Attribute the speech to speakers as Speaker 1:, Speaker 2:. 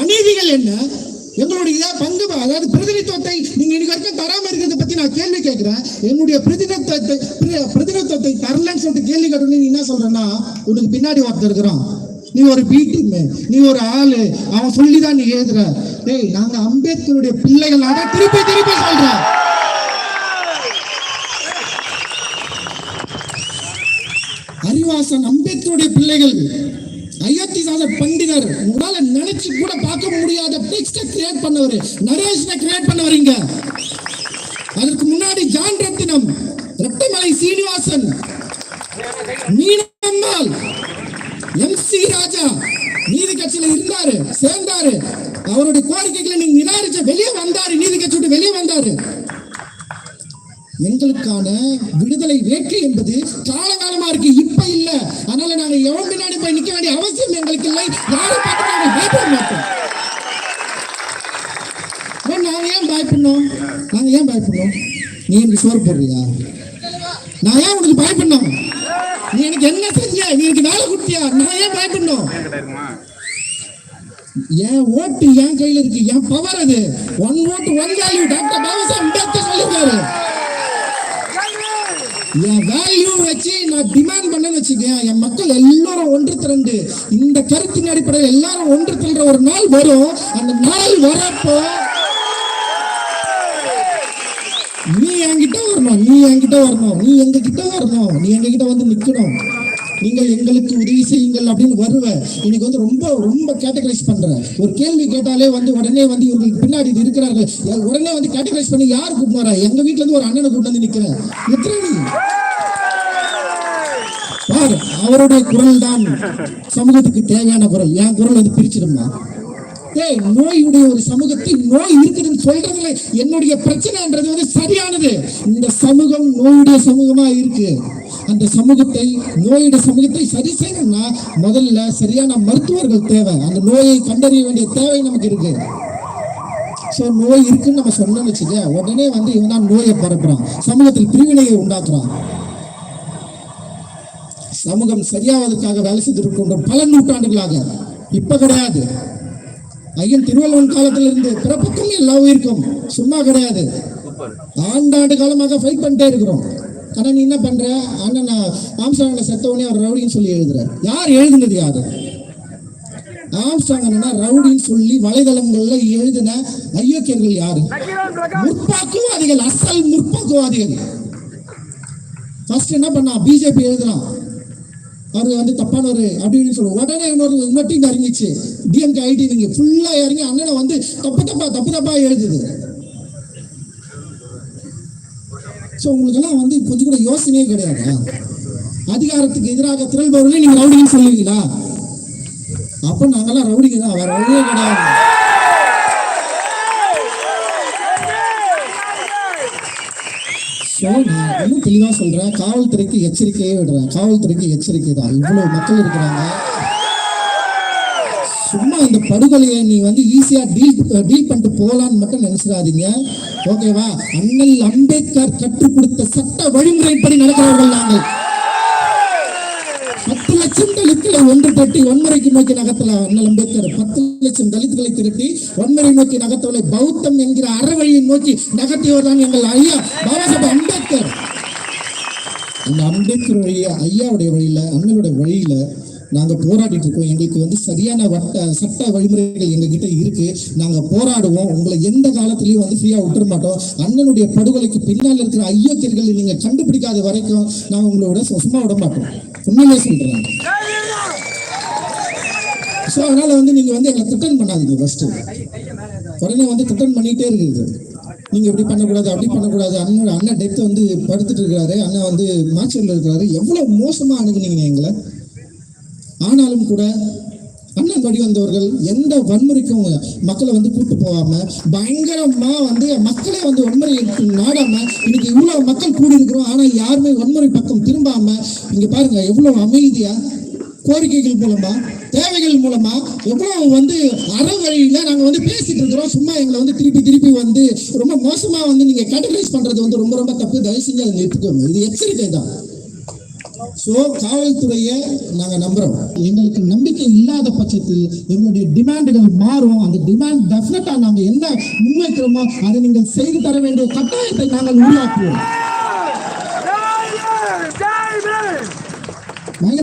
Speaker 1: அநீதிகள் என்ன? எங்களுடைய பங்கு அதாவது பிரதிநிதித்துவத்தை நீங்க இன்னைக்கு வரைக்கும் தராம இருக்கிறத பத்தி நான் கேள்வி கேட்கிறேன். என்னுடைய பிரதிநிதித்துவத்தை பிரதிநிதித்துவத்தை தரலன்னு சொல்லிட்டு கேள்வி கேட்டு நீ என்ன சொல்றேன்னா உனக்கு பின்னாடி ஒருத்தர் இருக்கிறான். நீ ஒரு பீட்டிங் நீ ஒரு ஆளு. அவன் சொல்லிதான் நீ எழுதுற. டேய் நாங்க அம்பேத்கருடைய பிள்ளைகள் ஆனா திருப்பி திருப்பி சொல்றேன் அறிவாசன் அம்பேத்கருடைய பிள்ளைகள். அயோத்தி பண்டிதர். உங்களால நினைச்சு கூட பார்க்க முடியாத டெக்ஸ்ட கிரியேட் பண்ணவர். நரேஷனை கிரியேட் பண்ணவரீங்க. அதற்கு முன்னாடி ஜான் ரத்தினம் ரெட்டமலை சீனிவாசன் மீனம்மாள் எம் சி ராஜா நீதி கட்சியில இருந்தாரு சேர்ந்தாரு. அவருடைய கோரிக்கைகளை நீங்க நிராகரிச்ச வெளியே வந்தாரு நீதி கட்சி விட்டு வெளியே வந்தாரு. எங்களுக்கான விடுதலை வேட்கை என்பது காலகாலமா இருக்கு. இப்ப இல்ல. அதனால நாங்க எவன் பின்னாடி போய் நிக்க வேண்டிய அவசியம் எங்களுக்கு இல்லை. யாரும் பார்த்து நாங்க பயப்பட மாட்டோம். ஏன் நாங்க ஏன் பயப்படணும்? நாங்க ஏன் பயப்படணும்? நீ எனக்கு சோறு போடுறியா? நான் ஏன் உனக்கு பயப்படணும்? நீ எனக்கு என்ன செஞ்ச? நீ எனக்கு வேலை குட்டியா நான் ஏன் பயப்படணும்? என் ஓட்டு என் கையில இருக்கு. என் பவர் அது. ஒன் ஓட்டு one value doctor Baba Saheb Ambedkar சொல்லியிருக்காரு. என் வேல்யூ வச்சு நான் டிமாண்ட் பண்ணேன்னு வச்சுக்கேன் என் மக்கள் எல்லாரும் ஒன்று திரண்டு இந்த கருத்தின் அடிப்படையில் எல்லாரும் ஒன்று திரண்ட ஒரு நாள் வரும். அந்த நாள் வரப்போ நீ என்கிட்ட வரணும் நீ என்கிட்ட வரணும் நீ எங்க கிட்ட வரணும் நீ எங்க கிட்ட வந்து நிக்கணும். நீங்கள் எங்களுக்கு உதவி செய்யுங்கள் அப்படின்னு வருவ இன்னைக்கு வந்து ரொம்ப ரொம்ப கேட்டகரைஸ் பண்ற ஒரு கேள்வி கேட்டாலே வந்து உடனே வந்து இவங்களுக்கு பின்னாடி இருக்கிறார்கள். உடனே வந்து கேட்டகரைஸ் பண்ணி யார் கூப்பிட்டு வரா எங்க வீட்ல இருந்து ஒரு அண்ணனை கூப்பிட்டு வந்து நிக்கிறேன். எத்தனை பாரு அவருடைய குரல் தான் சமூகத்துக்கு தேவையான குரல். என் குரல் வந்து பிரிச்சிருமா ஏய் நோயுடைய ஒரு சமூகத்தை நோய் இருக்குதுன்னு சொல்றதுல என்னுடைய பிரச்சனைன்றது வந்து சரியானது. இந்த சமூகம் நோயுடைய சமூகமா இருக்கு. அந்த சமூகத்தை நோயுடைய சமூகத்தை சரி செய்யணும்னா முதல்ல சரியான மருத்துவர்கள் தேவை. அந்த நோயை கண்டறிய வேண்டிய தேவை நமக்கு இருக்கு. ஸோ நோய் இருக்குன்னு நம்ம சொன்னோம்னு வச்சுக்க உடனே வந்து இவன் தான் நோயை பரப்புறான். சமூகத்தில் பிரிவினையை உண்டாக்குறான். சமூகம் சரியாவதற்காக வேலை செய்திருக்கின்ற பல நூற்றாண்டுகளாக. இப்ப கிடையாது. ஐயன் திருவள்ளுவன் காலத்துல இருந்து பிறப்புக்கும் எல்லா உயிருக்கும். சும்மா கிடையாது. ஆண்டாண்டு காலமாக ஃபைட் பண்ணிட்டே இருக்கிறோம். ஆனா நீ என்ன பண்ற? அண்ணன் ஆம்ஸ்டாங்ல செத்தவனே அவர் ரவுடின்னு சொல்லி எழுதுற யார் எழுதுனது யாரு? ஆம்ஸ்டாங் அண்ணனா ரவுடின்னு சொல்லி வலைதளங்கள்ல எழுதின ஐயோக்கியர்கள் யாரு? முற்போக்குவாதிகள் அசல் முற்போக்குவாதிகள். ஃபர்ஸ்ட் என்ன பண்ணா? பிஜேபி எழுதலாம் அவரு வந்து தப்பானவர் அப்படின்னு சொல்லுவோம் உடனே இன்னொரு இன்னொரு இறங்கிச்சு. டிஎம்கே ஐடி நீங்க ஃபுல்லா இறங்கி அண்ணனை வந்து தப்பு தப்பா தப்பு தப்பா எழுதுது. ஸோ உங்களுக்கெல்லாம் வந்து கொஞ்சம் கூட யோசனையே கிடையாது. அதிகாரத்துக்கு எதிராக திரள்பவர்களே நீங்க ரவுடின்னு சொல்லுவீங்களா? அப்ப நாங்கெல்லாம் ரவுடிங்க தான். வேற வழியே கிடையாது. ஸோ நான் இன்னும் தெளிவாக சொல்றேன். காவல்துறைக்கு எச்சரிக்கையே விடுறேன். காவல்துறைக்கு எச்சரிக்கை தான். இவ்வளோ மக்கள் இருக்கிறாங்க. சும்மா இந்த படுகொலையை நீ வந்து ஈஸியா டீல் டீல் பண்ணிட்டு போகலான்னு மட்டும் நினைச்சிடாதீங்க. ஓகேவா அண்ணல் அம்பேத்கர் கற்றுக் கொடுத்த சட்ட வழிமுறைப்படி நடக்கிறவர்கள் நாங்கள். பத்து லட்சம் தலித்துகளை ஒன்று தட்டி வன்முறைக்கு நோக்கி நகர்த்தல அண்ணல் அம்பேத்கர். பத்து லட்சம் தலித்துகளை திரட்டி வன்முறை நோக்கி நகர்த்தவளை பௌத்தம் என்கிற அறவழியை நோக்கி நகர்த்தியவர் தான் எங்கள் ஐயா பாபா சாஹேப் அம்பேத்கர். அந்த அம்பேத்கர் வழியை ஐயாவுடைய வழியில அண்ணனுடைய வழியில நாங்க போராடிட்டு இருக்கோம். எங்களுக்கு வந்து சரியான வட்ட சட்ட வழிமுறைகள் எங்ககிட்ட இருக்கு. நாங்க போராடுவோம். உங்களை எந்த காலத்திலயும் வந்து ஃப்ரீயா விட்டுற மாட்டோம். அண்ணனுடைய படுகொலைக்கு பின்னால் இருக்கிற ஐயோக்கியர்களை நீங்க கண்டுபிடிக்காத வரைக்கும் நாங்க உங்களோட சும்மா விட மாட்டோம். உண்மையிலே சொல்றேன். ஸோ அதனால வந்து நீங்க வந்து எங்களை திட்டம் பண்ணாதீங்க ஃபர்ஸ்ட் உடனே வந்து திட்டம் பண்ணிட்டே இருக்குது நீங்க இப்படி பண்ணக்கூடாது அப்படி பண்ணக்கூடாது. அண்ணன் அண்ணன் டெத் வந்து படுத்துட்டு இருக்காரு அண்ணன் வந்து மாச்சூர்ல இருக்கிறாரு. எவ்வளவு மோசமா அணுகுனீங்க எங்களை? ஆனாலும் கூட அண்ணன் வழி வந்தவர்கள் எந்த வன்முறைக்கும் மக்களை வந்து கூட்டு போகாம பயங்கரமா வந்து மக்களே வந்து வன்முறை நாடாம இன்னைக்கு இவ்வளவு மக்கள் கூடி இருக்கிறோம் ஆனா யாருமே வன்முறை பக்கம் திரும்பாம இங்க பாருங்க எவ்வளவு அமைதியா கோரிக்கைகள் மூலமா தேவைகள் மூலமா எவ்வளவு வந்து அறவழியில நாங்க வந்து பேசிட்டு இருக்கிறோம். சும்மா எங்களை வந்து திருப்பி திருப்பி வந்து ரொம்ப மோசமா வந்து நீங்க கேட்டகரைஸ் பண்றது வந்து ரொம்ப ரொம்ப தப்பு. தயவு செஞ்சு அதை நிறுத்துக்கோங்க. இது எச்சரிக்கை தான். ஸோ காவல்துறையை நாங்க நம்புறோம். எங்களுக்கு நம்பிக்கை இல்லாத பட்சத்தில் எங்களுடைய டிமாண்டுகள் மாறும். அந்த டிமாண்ட் டெஃபினட்டா நாங்க என்ன முன்வைக்கிறோமோ அதை நீங்கள் செய்து தர வேண்டிய கட்டாயத்தை நாங்கள் உருவாக்குவோம்.